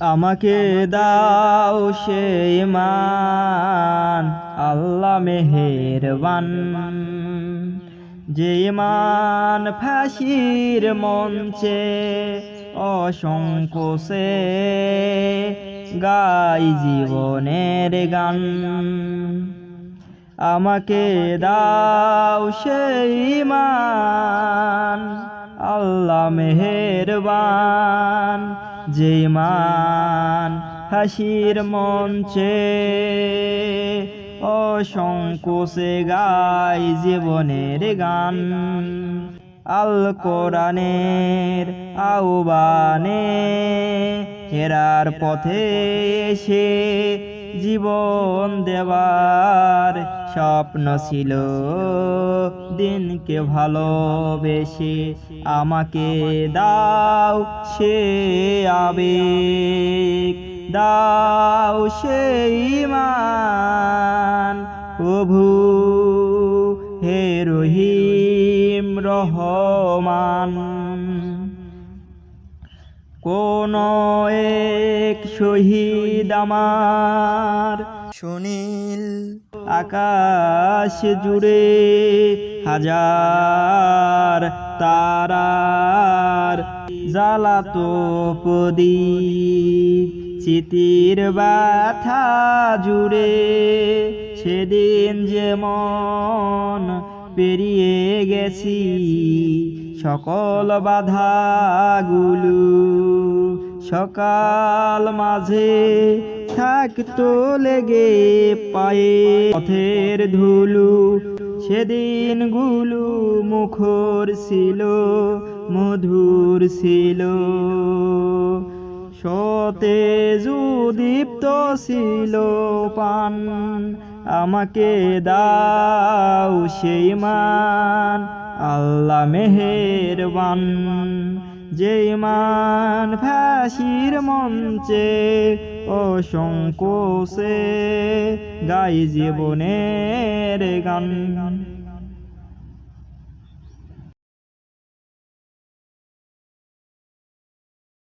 আমাকে দাও সে মান, আল্লাহ মেহেরবান। যে মান ফাঁসির মঞ্চে অসংকোষে গাই জীবনের গান। আমাকে দাও সেই মান, আল্লাহ মেহেরবান। যে মান হাসির মঞ্চে অসংকোষে গাই জীবনের গান। আল কোরআনের আহ্বানে হেরার পথে এসে জীবন দেওয়ার স্বপ্ন ছিল। দিনকে ভালোবেসে আমাকে দাও সে আবেগ, দাও সেই মান প্রভু হে রহিম রহমান। কোন এক শহীদ আমার সুনীল। আকাশ জুড়ে হাজার তারার জ্বালাতো প্রদীপ চিতির ব্যথা জুড়ে সেদিন যেমন পেরিয়ে গেছি সকল বাধাগুলো সকাল মাঝে থাকতো লেগে পায়ে। পথের ধুলু, সেদিন গুলু মুখর ছিল, মধুর ছিল। সতে দীপ্ত ছিল পান, আমাকে দাও সেই মান, আল্লাহ মেহেরবান। যে মান ফাঁসির মঞ্চে অসংকোষে গাই জীবনের গান।